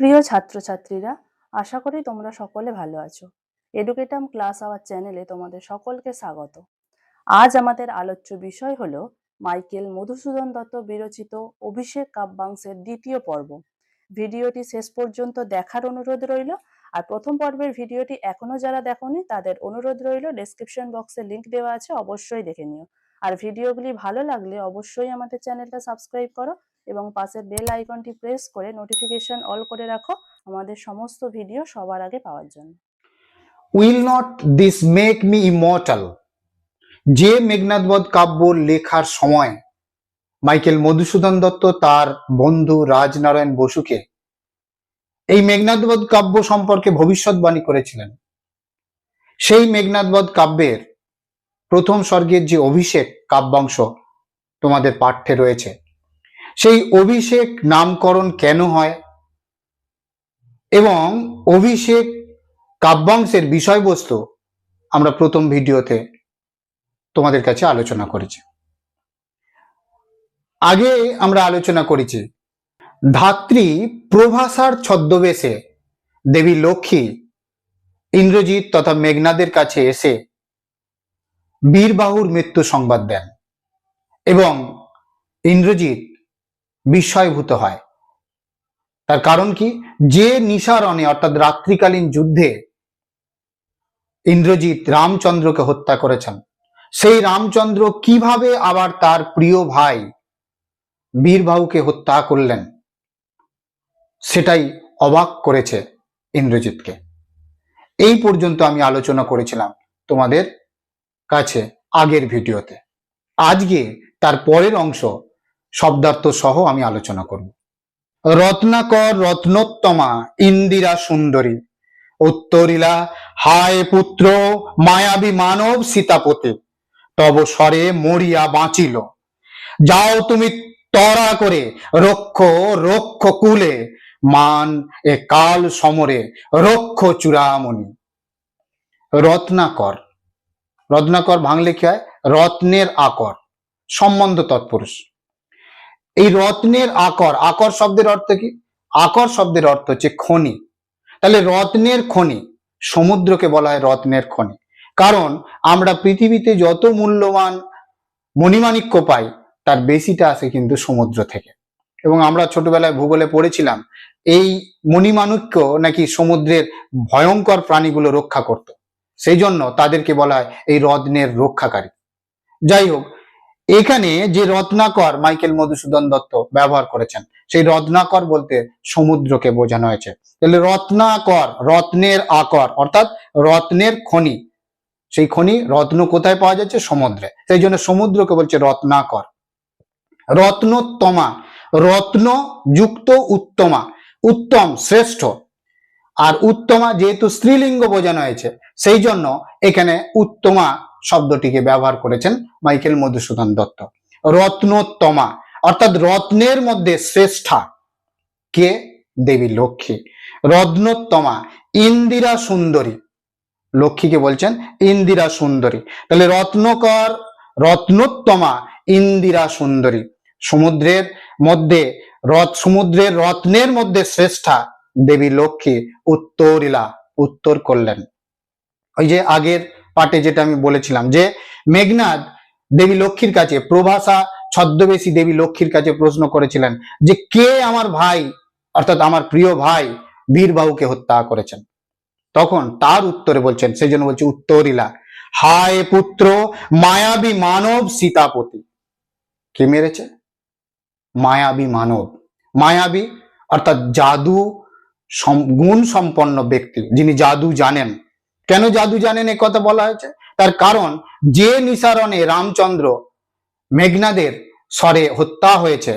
প্রিয় ছাত্রছাত্রীরা, আশা করি তোমরা সকলে ভালো আছো। এডুকেটাম ক্লাস আওয়ার চ্যানেলে তোমাদের সকলকে স্বাগত। আজ আমাদের আলোচ্য বিষয় হলো মাইকেল মধুসূদন দত্ত বিরচিত অভিষেক কাব্যাংশের দ্বিতীয় পর্ব। ভিডিওটি শেষ পর্যন্ত দেখার অনুরোধ রইল, আর প্রথম পর্বের ভিডিওটি এখনও যারা দেখোনি, তাদের অনুরোধ রইল ডেসক্রিপশন বক্সে লিংক দেওয়া আছে, অবশ্যই দেখে নিও। আর ভিডিওগুলি ভালো লাগলে অবশ্যই আমাদের চ্যানেলটা সাবস্ক্রাইব করো এবং পাশের বেল আইকনটি প্রেস করে নোটিফিকেশন অল করে রাখো। আমাদের সমস্ত ভিডিও সবার আগে পাওয়ার জন্য। Will not this make me immortal যে মেঘনাথবধ কাব্য লেখার সময় মাইকেল মধুসূদন দত্ত তার বন্ধু রাজনারায়ণ বসুকে এই মেঘনাথবধ কাব্য সম্পর্কে ভবিষ্যৎবাণী করেছিলেন। সেই মেঘনাথবধ কাব্যের প্রথম স্বর্গের যে অভিষেক কাব্যাংশ তোমাদের পাঠ্যে রয়েছে সেই অভিষেক নামকরণ কেন হয়? এবং অভিষেক কাব্যাংশের বিষয়বস্তু আমরা প্রথম ভিডিওতে তোমাদের কাছে আলোচনা করেছি। আগে আমরা আলোচনা করেছি, ধাত্রী প্রভাসার ছদ্মবেশে দেবী লক্ষ্মী ইন্দ্রজিৎ তথা মেঘনাদের কাছে এসে বীরবাহুর মৃত্যু সংবাদ দেন এবং ইন্দ্রজিৎ বিস্ময়ভূত হয়। তার কারণ কি? যে নিশারণে অর্থাৎ রাত্রিকালীন যুদ্ধে ইন্দ্রজিৎ রামচন্দ্রকে হত্যা করেছেন, সেই রামচন্দ্র কীভাবে আবার তার প্রিয় ভাই বীরবাহুকে হত্যা করলেন, সেটাই অবাক করেছে ইন্দ্রজিৎকে। এই পর্যন্ত আমি আলোচনা করেছিলাম তোমাদের কাছে আগের ভিডিওতে। আজকে তার পরের অংশ শব্দার্থ সহ আমি আলোচনা করব। রত্নাকর রত্নোত্তমা ইন্দিরা সুন্দরী। উত্তরিলা, হায় পুত্র, মায়াবী মানব সীতাপতি, তব স্বরে মরিয়া বাঁচিল। যাও তুমি তরা করে, রক্ষ রক্ষ কুলে, মান এ কাল সমরে, রক্ষ চূড়ামণি। রত্নাকর। রত্নাকর ভাঙলে কি হয়? রত্নের আকর, সম্বন্ধ তৎপুরুষ। এই রত্নের আকর আকর শব্দের অর্থ কি? আকর শব্দের অর্থ হচ্ছে খনি। তাহলে রত্নের খনি, সমুদ্রকে বলা হয় রত্নের খনি। কারণ আমরা পৃথিবীতে যত মূল্যবান মণিমাণিক্য পাই, তার বেশিটা আসে কিন্তু সমুদ্র থেকে। এবং আমরা ছোটবেলায় ভূগোলে পড়েছিলাম, এই মণিমাণিক্য নাকি সমুদ্রের ভয়ঙ্কর প্রাণীগুলো রক্ষা করত। সেই জন্য তাদেরকে বলা হয় এই রত্নের রক্ষাকারী। যাই হোক এখানে যে রত্নাকর মাইকেল মধুসূদন দত্ত ব্যবহার করেছেন, সেই রত্নাকর বলতে সমুদ্রকে বোঝানো হয়েছে। তাহলে রত্নাকর, রত্নের আকর, অর্থাৎ রত্নের খনি, সেই খনি রত্ন কোথায় পাওয়া যাচ্ছে? সমুদ্রে। সেই জন্য সমুদ্রকে বলছে রত্নাকর। রত্নোত্তমা রত্ন যুক্ত উত্তমা, উত্তম শ্রেষ্ঠ। আর উত্তমা যেহেতু স্ত্রীলিঙ্গ বোঝানো হয়েছে, সেই জন্য এখানে উত্তমা শব্দটিকে ব্যবহার করেছেন মাইকেল মধুসূদন দত্ত। রত্নোত্তমা, অর্থাৎ রত্নের মধ্যে শ্রেষ্ঠা কে? দেবী লক্ষ্মী। রত্নোত্তমা, ইন্দিরা সুন্দরী। লক্ষ্মীকে বলছেন ইন্দিরা সুন্দরী। তাহলে রত্নকর, রত্নোত্তমা, ইন্দিরা সুন্দরী। সমুদ্রের মধ্যে রথ সমুদ্রের রত্নের মধ্যে শ্রেষ্ঠা দেবী লক্ষ্মী উত্তরিলা, উত্তর করলেন। ওই যে আগের পাটে যেটা আমি বলেছিলাম যে মেঘনাদ দেবী লক্ষ্মীর কাছে, প্রভাসা ছদ্মবেশী দেবী লক্ষ্মীর কাছে প্রশ্ন করেছিলেন যে কে আমার ভাই, অর্থাৎ আমার প্রিয় ভাই বীরবাহুকে হত্যা করেছেন? তখন তার উত্তরে বলছেন, সেই জন্য বলছে উত্তরিলা, হায় পুত্র, মায়াবী মানব সীতাপতি। কে মেরেছে? মায়াবী মানব। মায়াবী, অর্থাৎ জাদু গুণ সম্পন্ন ব্যক্তি, যিনি জাদু জানেন। কেন জাদু জানেন এ কথা বলা হয়েছে? তার কারণ যে নিসারণে রামচন্দ্র মেঘনাদের স্বরে হত্যা হয়েছে,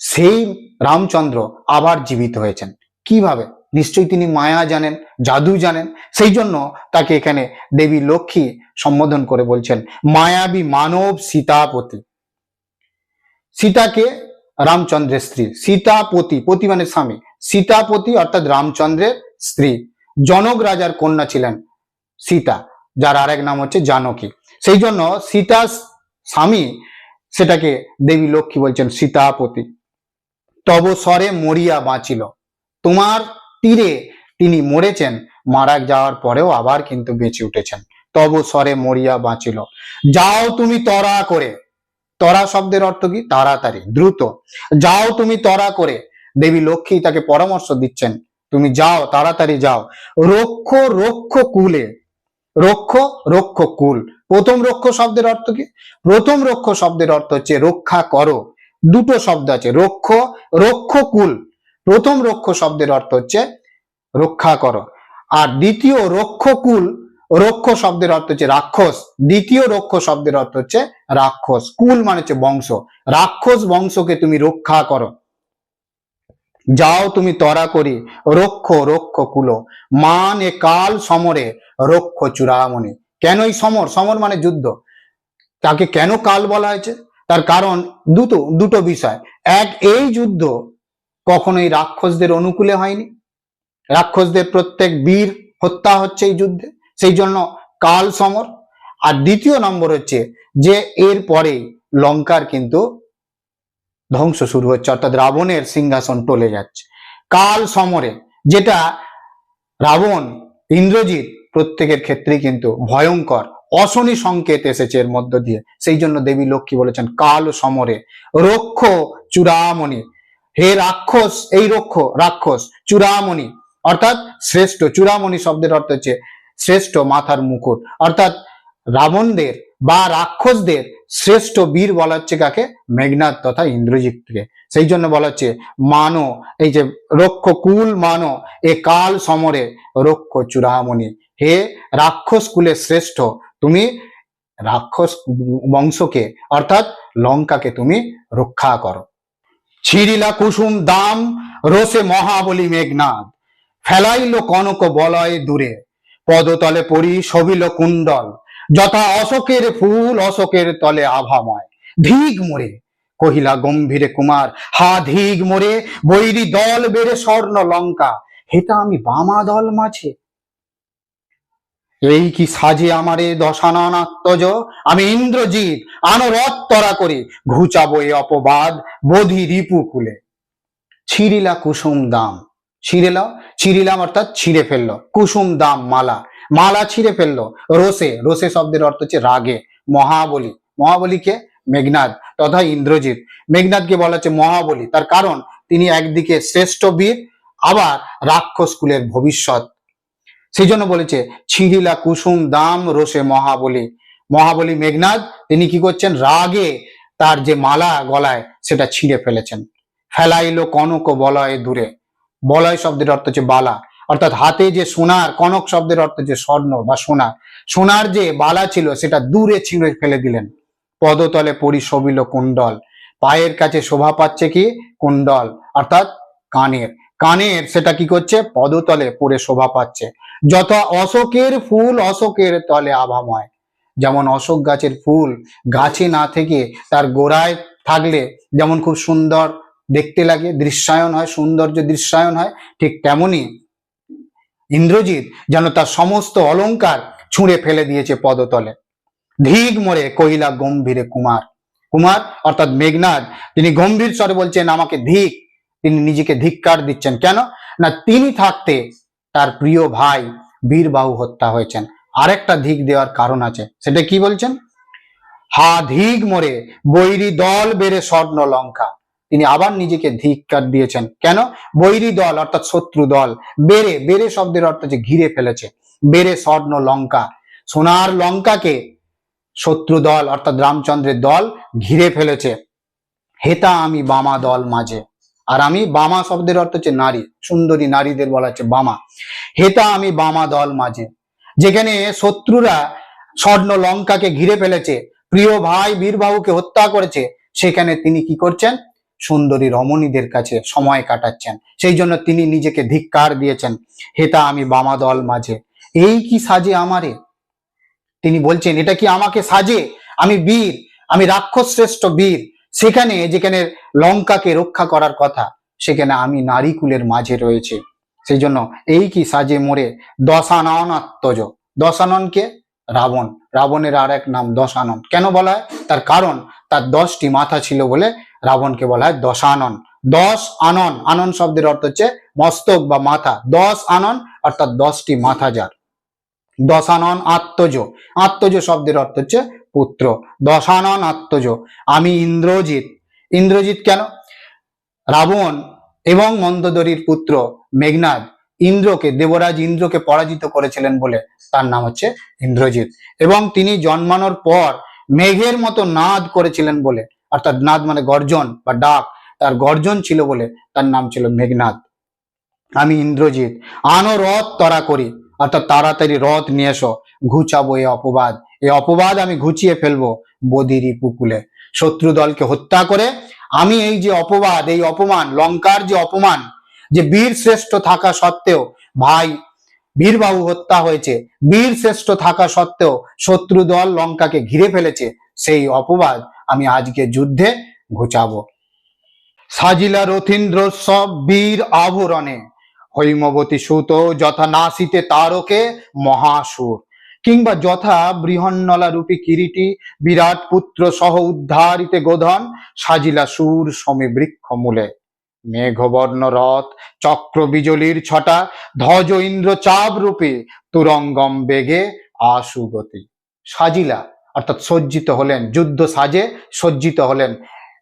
সেই রামচন্দ্র আবার জীবিত হয়েছেন। কীভাবে? নিশ্চয়ই তিনি মায়া জানেন, জাদু জানেন, সেই জন্য তাকে এখানে দেবী লক্ষ্মী সম্বোধন করে বলছেন, মায়াবী মানব সীতাপতি। সীতাকে রামচন্দ্রের স্ত্রী, সীতাপতি, পতি মানে স্বামী। সীতাপতি অর্থাৎ রামচন্দ্রের স্ত্রী। জনক রাজার কন্যা ছিলেন সীতা, যার আরেক নাম হচ্ছে জানকী। সেই জন্য সীতা স্বামী সেটাকে দেবী লক্ষ্মী বলছেন সীতাপতি। তব স্বরে মরিয়া বাঁচিল। তোমার তীরে তিনি মরেছেন, মারা যাওয়ার পরেও আবার কিন্তু বেঁচে উঠেছেন। তব স্বরে মরিয়া বাঁচিল। যাও তুমি তরা করে। তরা শব্দের অর্থ কি? তাড়াতাড়ি, দ্রুত। যাও তুমি তরা করে। দেবী লক্ষ্মী তাকে পরামর্শ দিচ্ছেন তুমি যাও, তাড়াতাড়ি যাও। রক্ষ রক্ষ কুলে। রক্ষ রক্ষ কুল। প্রথম রক্ষ শব্দের অর্থ কি? প্রথম রক্ষ শব্দের অর্থ হচ্ছে রক্ষা করো। দুটো শব্দ আছে, রক্ষ রক্ষ কুল। প্রথম রক্ষ শব্দের অর্থ হচ্ছে রক্ষা করো। আর দ্বিতীয় রক্ষকুল রক্ষ শব্দের অর্থ হচ্ছে রাক্ষস। দ্বিতীয় রক্ষ শব্দের অর্থ হচ্ছে রাক্ষস। কুল মানে হচ্ছে বংশ। রাক্ষস বংশকে তুমি রক্ষা করো। যাও তুমি তরা করি, রক্ষ রক্ষ কুলো। মান এ কাল সমরে, রক্ষ চূড়ামণি। কেন এই সমর? সমর মানে যুদ্ধ। তাকে কেন কাল বলা হয়েছে? তার কারণ দুটো দুটো বিষয়। এক, এই যুদ্ধ কখনোই রাক্ষসদের অনুকূলে হয়নি। রাক্ষসদের প্রত্যেক বীর হত্যা হচ্ছে এই যুদ্ধে, সেই জন্য কাল সমর। আর দ্বিতীয় নম্বর হচ্ছে যে এর পরে লঙ্কার কিন্তু ধ্বংস শুরু হচ্ছে, অর্থাৎ রাবণের সিংহাসন টলে যাচ্ছে। কাল সমরে যেটা রাবণ, ইন্দ্রজিৎ প্রত্যেকের ক্ষেত্রেই কিন্তু ভয়ঙ্কর, অশনি সংকেত এসেছে এর মধ্য দিয়ে। সেই জন্য দেবী লক্ষ্মী বলেছেন, কাল সমরে রক্ষ চূড়ামণি, হে রাক্ষস, এই রক্ষ, রাক্ষস চূড়ামণি, অর্থাৎ শ্রেষ্ঠ, চূড়ামণি শব্দের অর্থ হচ্ছে শ্রেষ্ঠ মাথার মুকুট। অর্থাৎ রাবণদের বা রাক্ষসদের শ্রেষ্ঠ বীর বলা হচ্ছে কাকে? মেঘনাথ তথা ইন্দ্রজিৎকে। সেই জন্য বলা হচ্ছে, মানো, এই যে রক্ষ কুল মানো, এ কাল সমরে রক্ষ চূড়ামণি। হে রাক্ষস কুলের শ্রেষ্ঠ, তুমি রাক্ষস বংশকে, অর্থাৎ লঙ্কাকে তুমি রক্ষা করো। ছিরিলা কুসুম দাম, রোষে মহাবলী মেঘনাদ। ফেলাইল কনক বলয় দূরে, পদতলে পড়ি সবিল কুণ্ডল। যথা অশোকের ফুল অশোকের তলে আভাময়। ধিগ মোরে, কহিলা গম্ভীরে কুমার, হা ধিগ মোরে, বৈরি দল বেড়ে স্বর্ণ লঙ্কা হেতা আমি বামা দল মাঝে। এই কি সাজে আমারে দশানাত্মজ আমি ইন্দ্রজিৎ আনো রথ তরা করে ঘুচাবো এ অপবাদ বোধি রিপু কুলে। ছিরিলা কুসুম দাম ছিঁড়েলাম ছিঁড়িলাম অর্থাৎ ছিঁড়ে ফেলল, কুসুম দাম মালা মালা ছিঁড়ে ফেলল। রোসে রোসে শব্দের অর্থ হচ্ছে রাগে। মহাবলী। মহাবলীকে মেঘনাদ, তথা ইন্দ্রজিৎ। মেঘনাদকে বলা হচ্ছে মহাবলী। তার কারণ, তিনি একদিকে শ্রেষ্ঠ বীর, আবার রাক্ষস কুলের ভবিষ্যৎ। সেই জন্য বলেছে, ছিঁড়িলা কুসুম দাম রোসে মহাবলী। মহাবলী মেঘনাদ, তিনি কি করছেন? রাগে তার যে মালা গলায়, সেটা ছিঁড়ে ফেলেছেন। ফেলাইলো কনক বলয় দূরে। বলয় শব্দের অর্থ হচ্ছে বালা। অর্থাৎ হাতে যে সোনার, কনক শব্দের অর্থ যে স্বর্ণ বা সোনা, সোনার যে বালা ছিল সেটা দূরে ছিঁড়ে ফেলে দিলেন। পদতলে পরি শোভিল কুণ্ডল। পায়ের কাছে শোভা পাচ্ছে কি? কুণ্ডল। অর্থাৎ কানের। কানের সেটা কি করছে? পদতলে পরে শোভা পাচ্ছে। যত অশোকের ফুল অশোকের তলে আভাময়। যেমন অশোক গাছের ফুল গাছে না থেকে তার গোড়ায় থাকলে যেমন খুব সুন্দর দেখতে লাগে, দৃশ্যায়ন হয়, সৌন্দর্য দৃশ্যায়ন হয়, ঠিক তেমনি ইন্দ্রজিৎ যেন তার সমস্ত অলংকার ছুঁড়ে ফেলে দিয়েছে পদতলে। ধিগ মরে কহিলা, গম্ভীরে কুমার। কুমার, অর্থাৎ মেঘনাদ, তিনি গম্ভীর স্বরে বলছেন, আমাকে ধিক। তিনি নিজেকে ধিক্কার দিচ্ছেন। কেন? না, তিনি থাকতে তার প্রিয় ভাই বীরবাহু হত্যা হয়েছেন। আরেকটা ধিক দেওয়ার কারণ আছে। সেটা কি বলছেন? হা ধিগ মরে বৈরী দল বেড়ে স্বর্ণ লঙ্কা। তিনি আবার নিজেকে ধিক্কার দিয়েছেন। কেন? বৈরী দল অর্থাৎ শত্রু দল। বেড়ে বেড়ে শব্দের অর্থ যে ঘিরে ফেলেছে। বেড়ে স্বর্ণ লঙ্কা। সোনার লঙ্কাকে শত্রু দল অর্থাৎ রামচন্দ্রের দল ঘিরে ফেলেছে। হেতা আমি বামা দল মাঝে। আর আমি বামা শব্দের অর্থ হচ্ছে নারী। সুন্দরী নারীদের বলা হচ্ছে বামা। হেতা আমি বামা দল মাঝে। যেখানে শত্রুরা স্বর্ণ লঙ্কাকে ঘিরে ফেলেছে। প্রিয় ভাই বীরবাহুকে হত্যা করেছে। সেখানে তিনি কি করছেন? সুন্দরী রমণীদের কাছে সময় কাটাচ্ছেন। সেই জন্য তিনি নিজেকে ধিক্কার দিয়েছেন হেতা আমি বামা দল মাঝে। এই কি সাজে আমারে? তিনি বলছেন, এটা কি আমাকে সাজে? আমি বীর, আমি রাক্ষস শ্রেষ্ঠ বীর। সেখানে, যেখানে লঙ্কাকে রক্ষা করার কথা, সেখানে আমি নারী কুলের মাঝে রয়েছে। সেই জন্য এই কি সাজে মোরে? দশানন আত্মজ। দশাননকে রাবণ। রাবণের আর এক নাম দশানন। কেন বলা হয়? তার কারণ তার দশটি মাথা ছিল বলে রাবণকে বলা হয় দশানন। দশ আনন আনন শব্দের অর্থ হচ্ছে মস্তক বা মাথা। দশ আনন অর্থাৎ দশটি মাথা যার। দশানন আত্মজ। আত্মজ শব্দের অর্থ হচ্ছে পুত্র। দশানন আত্মজ। আমি ইন্দ্রজিৎ। ইন্দ্রজিৎ কেন? রাবণ এবং মন্দোদরীর পুত্র মেঘনাদ ইন্দ্রকে, দেবরাজ ইন্দ্রকে পরাজিত করেছিলেন বলে তার নাম হচ্ছে ইন্দ্রজিৎ। এবং তিনি জন্মানোর পর মেঘের মতো নাদ করেছিলেন বলে। অর্থাৎ নাদ মানে গর্জন বা ডাক। তার গর্জন ছিল বলে তার নাম ছিল মেঘনাদ। আমি ইন্দ্রজিৎ, আনো রথ তরা করি। অর্থাৎ তাড়াতাড়ি রথ নিয়ে এসো। ঘুচাবো এই অপবাদ। এই অপবাদ আমি ঘুচিয়ে ফেলব বদিরি পুকুলে। শত্রু দলকে হত্যা করে আমি এই যে অপবাদ, এই অপমান, লঙ্কার যে অপমান, যে বীর শ্রেষ্ঠ থাকা সত্ত্বেও ভাই বীরবাবু হত্যা হয়েছে। বীর শ্রেষ্ঠ থাকা সত্ত্বেও শত্রু দল লঙ্কাকে ঘিরে ফেলেছে। সেই অপবাদ আমি আজকে যুদ্ধে ঘুচাবো। সাজিলা রথীন্দ্র সব বীর আভরণে হৈমবতী সুত যথা নাসিতে তারকে মহাসুর। কিংবা যথা বৃহন্নলা রূপী কিরিটি, বিরাট পুত্র সহ উদ্ধারিতে গোধন, সাজিলা সুর সমে বৃক্ষ মূলে মেঘবর্ণ রথ চক্র বিজলির ছটা, ধ্বজ ইন্দ্র চাপ রূপে তুরঙ্গম বেগে আশুগতি সাজিলা, অর্থাৎ সজ্জিত হলেন, যুদ্ধ সাজে সজ্জিত হলেন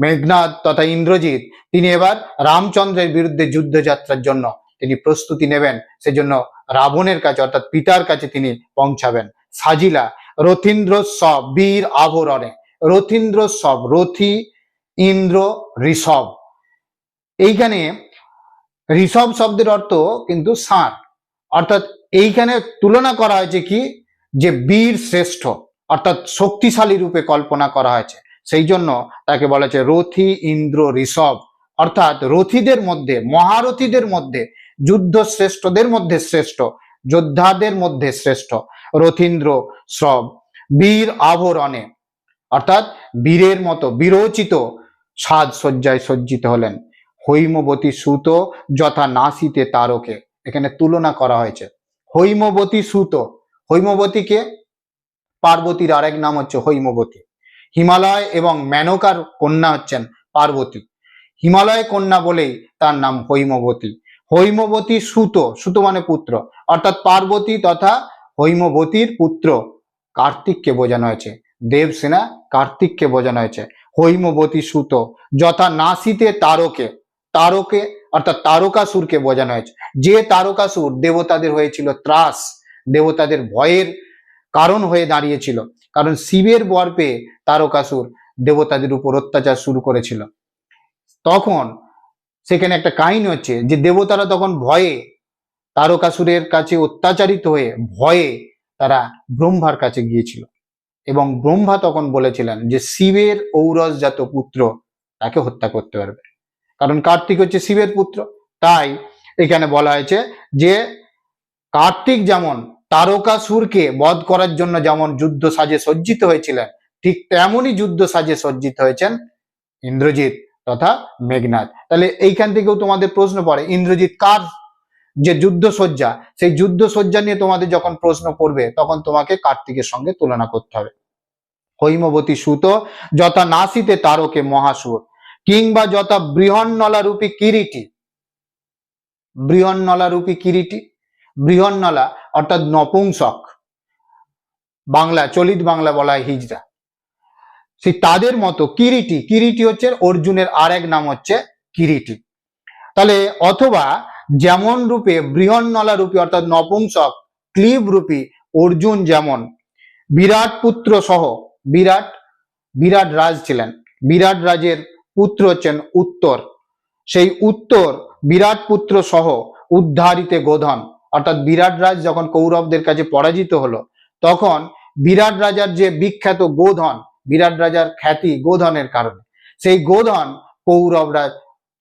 মেঘনাদ তথা ইন্দ্রজিৎ। তিনি এবার রামচন্দ্রের বিরুদ্ধে যুদ্ধযাত্রার জন্য তিনি প্রস্তুতি নেবেন, সেজন্য রাবণের কাছে, অর্থাৎ পিতার কাছে তিনি পৌঁছাবেন। সাজিলা রথীন্দ্র সব বীর আভরণে রথীন্দ্র সব রথি, ইন্দ্র, ঋষভ। এইখানে ঋষভ শব্দের অর্থ কিন্তু ষাঁড়। অর্থাৎ এইখানে তুলনা করা হয়েছে কি? যে বীর শ্রেষ্ঠ, অর্থাৎ শক্তিশালী রূপে কল্পনা করা হয়েছে। সেই জন্য তাকে বলা হয়েছে রথি ইন্দ্র ঋষভ। অর্থাৎ রথীদের মধ্যে, মহারথীদের মধ্যে, যুদ্ধ শ্রেষ্ঠদের মধ্যে শ্রেষ্ঠ, যোদ্ধাদের মধ্যে শ্রেষ্ঠ রথীন্দ্র শ্রব বীর আভরণে, অর্থাৎ বীরের মতো বিরোচিত সাজসজ্জায় সজ্জিত হলেন। হৈমবতী সুত যথা নাসিতে তারকে। এখানে তুলনা করা হয়েছে। হৈমবতী সুত। হৈমবতীকে পার্বতীর আরেক নাম হচ্ছে হৈমবতী। হিমালয় এবং মেনকার কন্যা হচ্ছেন পার্বতী। হিমালয় কন্যা বলেই তার নাম হৈমবতী। হৈমবতী সুত সুত মানে পুত্র। অর্থাৎ পার্বতী তথা হৈমবতীর পুত্র। কার্তিককে বোঝানো হয়েছে। দেবসেনা কার্তিককে বোঝানো হয়েছে। হৈমবতী সুত। যথা নাসিতে তারকে। তারকে, অর্থাৎ তারকাসুরকে বোঝানো হয়েছে। যে তারকাসুর দেবতাদের হয়েছিল ত্রাস, দেবতাদের ভয়ের কারণ হয়ে দাঁড়িয়েছিল। কারণ শিবের বর পেয়ে তারকাসুর দেবতাদের উপর অত্যাচার শুরু করেছিল। তখন সেখানে একটা কাহিনী হচ্ছে যে দেবতারা তখন ভয়ে তারকাসুরের কাছে অত্যাচারিত হয়ে ভয়ে তারা ব্রহ্মার কাছে গিয়েছিল। এবং ব্রহ্মা তখন বলেছিলেন যে শিবের ঔরসজাত পুত্র তাকে হত্যা করতে পারবে। কারণ কার্তিক হচ্ছে শিবের পুত্র। তাই এখানে বলা হয়েছে যে কার্তিক যেমন তারকাসুরকে বধ করার জন্য যেমন যুদ্ধ সাজে সজ্জিত হয়েছিলেন, ঠিক তেমনই যুদ্ধ সাজে সজ্জিত হয়েছেন ইন্দ্রজিৎ তথা মেঘনাথ তাহলে এইখান থেকেও তোমাদের প্রশ্ন পড়ে, ইন্দ্রজিৎ কার যে যুদ্ধ সজ্জা, সেই যুদ্ধ সজ্জা নিয়ে তোমাদের যখন প্রশ্ন পড়বে, তখন তোমাকে কার্তিকের সঙ্গে তুলনা করতে হবে। হৈমবতী সুত যথা নাসিতে তারকে মহাসুর। কিংবা যথা বৃহন্নলা রূপী কিরিটি বৃহন্নলা রূপী কিরিটি, বৃহন্নলা অর্থাৎ নপুংসক, বাংলা, চলিত বাংলা বলা হিজড়া। সেই তাদের মতো কিরিটি কিরিটি হচ্ছে অর্জুনের আর এক নাম হচ্ছে কিরিটি। তাহলে অথবা যেমন রূপে বৃহন্নলা রূপী অর্থাৎ নপুংসক ক্লিব রূপী অর্জুন যেমন, বিরাট পুত্র সহ বিরাট বিরাট রাজ ছিলেন। বিরাট রাজের পুত্র হচ্ছেন উত্তর। সেই উত্তর বিরাট পুত্র সহ উদ্ধারিতে গোধন। অর্থাৎ বিরাট রাজ যখন কৌরবদের কাছে পরাজিত হলো, তখন বিরাট রাজার যে বিখ্যাত গোধন, বিরাট রাজার খ্যাতি গোধনের কারণে, সেই গোধন কৌরবরা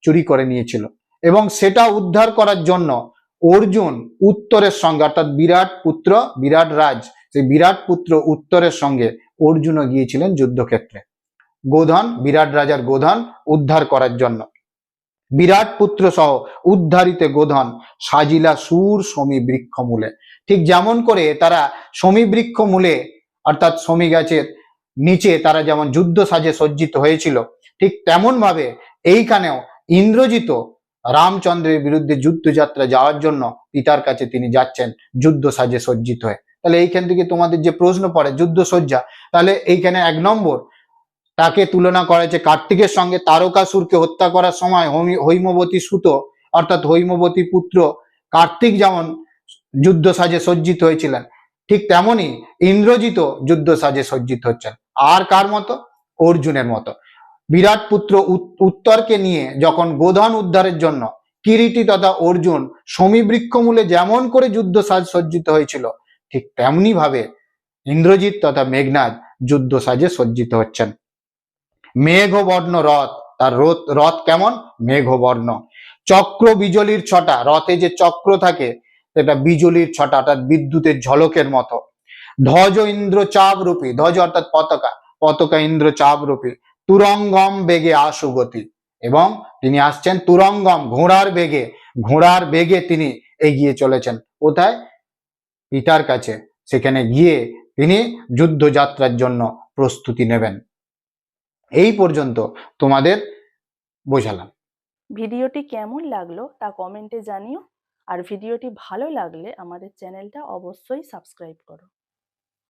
চুরি করে নিয়েছিল। এবং সেটা উদ্ধার করার জন্য অর্জুন উত্তরের সঙ্গে, অর্থাৎ বিরাট পুত্র, বিরাট রাজ, সেই বিরাট পুত্র উত্তরের সঙ্গে অর্জুনও গিয়েছিলেন যুদ্ধক্ষেত্রে। গোধন, বিরাট রাজার গোধন উদ্ধার করার জন্য। বিরাট পুত্র সহ উদ্ধারিতে গোধন সাজিলা সুর সমী বৃক্ষ মূলে। ঠিক যেমন করে তারা সমী বৃক্ষ মূলে, অর্থাৎ সমী গাছের নিচে তারা যেমন যুদ্ধ সাজে সজ্জিত হয়েছিল, ঠিক তেমন ভাবে এইখানেও ইন্দ্রজিত রামচন্দ্রের বিরুদ্ধে যুদ্ধযাত্রা যাওয়ার জন্য পিতার কাছে তিনি যাচ্ছেন যুদ্ধ সাজে সজ্জিত হয়ে। তাহলে এইখান থেকে তোমাদের যে প্রশ্ন পড়ে, যুদ্ধ সজ্জা, তাহলে এইখানে এক নম্বর তাকে তুলনা করা হয়েছে কার্তিকের সঙ্গে তারকাসুরকে হত্যা করার সময় হৈম- হৈমবতী সুত, অর্থাৎ হৈমবতী পুত্র কার্তিক যেমন যুদ্ধ সাজে সজ্জিত হয়েছিলেন, ঠিক তেমনি ইন্দ্রজিৎ যুদ্ধ সাজে সজ্জিত হচ্ছেন। আর কার মতো? অর্জুনের মতো। বিরাট পুত্র উত- উত্তরকে নিয়ে যখন গোধন উদ্ধারের জন্য কিরিটি তথা অর্জুন সমীবৃক্ষ মূলে যেমন করে যুদ্ধ সাজ সজ্জিত হয়েছিল, ঠিক তেমনি ভাবে ইন্দ্রজিৎ তথা মেঘনাদ যুদ্ধ সাজে সজ্জিত হচ্ছেন। মেঘবর্ণ রথ। তার রথ রথ কেমন? মেঘবর্ণ। চক্র বিজলির ছটা। রথে যে চক্র থাকে, সেটা বিজলির ছটা, অর্থাৎ বিদ্যুতের ঝলকের মতো। ধ্বজ ইন্দ্র চাপ রূপী। ধ্বজ অর্থাৎ পতাকা। পতাকা ইন্দ্র চাপ রূপী। তুরঙ্গম বেগে আশুগতি এবং তিনি আসছেন তুরঙ্গম, ঘোড়ার বেগে। ঘোড়ার বেগে তিনি এগিয়ে চলেছেন। কোথায়? পিতার কাছে। সেখানে গিয়ে তিনি যুদ্ধযাত্রার জন্য প্রস্তুতি নেবেন। এই পর্যন্ত তোমাদের বোঝালাম। ভিডিওটি কেমন লাগল তা কমেন্টে জানিও। আর ভিডিওটি ভালো লাগলে আমাদের চ্যানেলটা অবশ্যই সাবস্ক্রাইব করো।